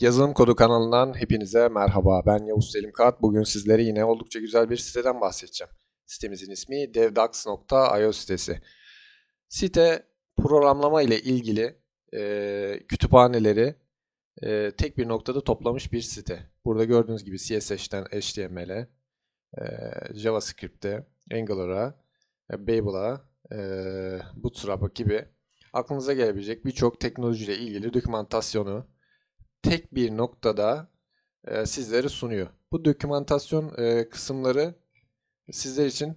Yazılım Kodu kanalından hepinize merhaba. Ben Yavuz Selim Kağıt. Bugün sizlere yine oldukça güzel bir siteden bahsedeceğim. Sitemizin ismi devdax.io sitesi. Site programlama ile ilgili e, kütüphaneleri e, tek bir noktada toplamış bir site. Burada gördüğünüz gibi CSS'ten HTML'e, e, JavaScript'e, Angular'a, e, Babel'a, e, Bootstrap'a gibi aklınıza gelebilecek birçok teknolojiyle ilgili dokümantasyonu tek bir noktada e, sizlere sunuyor. Bu dokümantasyon e, kısımları sizler için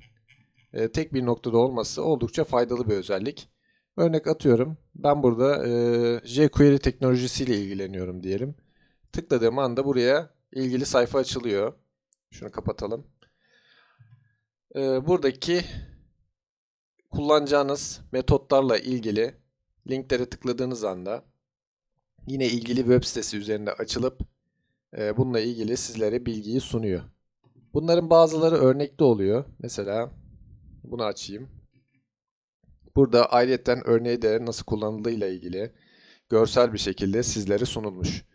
e, tek bir noktada olması oldukça faydalı bir özellik. Örnek atıyorum. Ben burada e, jQuery teknolojisiyle ilgileniyorum diyelim. Tıkladığım anda buraya ilgili sayfa açılıyor. Şunu kapatalım. E, buradaki kullanacağınız metotlarla ilgili linklere tıkladığınız anda yine ilgili web sitesi üzerinde açılıp e, bununla ilgili sizlere bilgiyi sunuyor. Bunların bazıları örnekli oluyor. Mesela bunu açayım. Burada ayrıyeten örneği de nasıl kullanıldığı ile ilgili görsel bir şekilde sizlere sunulmuş.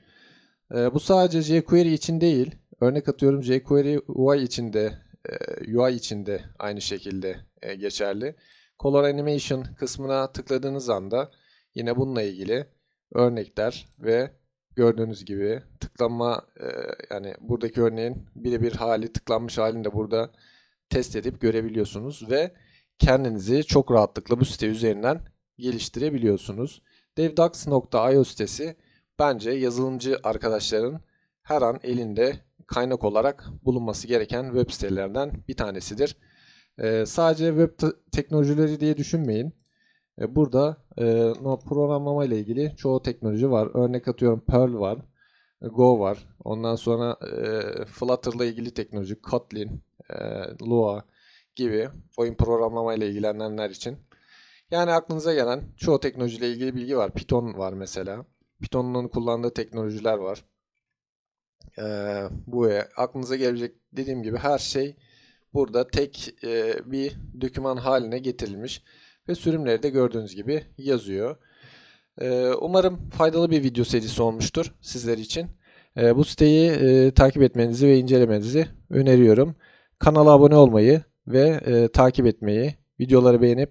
E, bu sadece jQuery için değil. Örnek atıyorum jQuery UI içinde e, UI içinde aynı şekilde e, geçerli. Color Animation kısmına tıkladığınız anda yine bununla ilgili örnekler ve gördüğünüz gibi tıklanma e, yani buradaki örneğin birebir hali tıklanmış halini de burada test edip görebiliyorsunuz ve kendinizi çok rahatlıkla bu site üzerinden geliştirebiliyorsunuz. devdax.io sitesi bence yazılımcı arkadaşların her an elinde kaynak olarak bulunması gereken web sitelerinden bir tanesidir. E, sadece web te- teknolojileri diye düşünmeyin. E, Burada e, programlama ile ilgili çoğu teknoloji var. Örnek atıyorum Perl var, e, Go var. Ondan sonra e, Flutter ile ilgili teknoloji, Kotlin, Lua gibi oyun programlama ile ilgilenenler için. Yani aklınıza gelen çoğu teknolojiyle ilgili bilgi var. Python var mesela. Python'un kullandığı teknolojiler var. E, bu e, aklınıza gelebilecek dediğim gibi her şey burada tek e, bir doküman haline getirilmiş ve sürümleri de gördüğünüz gibi yazıyor. Ee, Umarım faydalı bir video serisi olmuştur sizler için. Ee, Bu siteyi e, takip etmenizi ve incelemenizi öneriyorum. Kanala abone olmayı ve e, takip etmeyi, videoları beğenip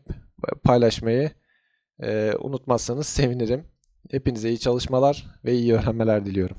paylaşmayı e, unutmazsanız sevinirim. Hepinize iyi çalışmalar ve iyi öğrenmeler diliyorum.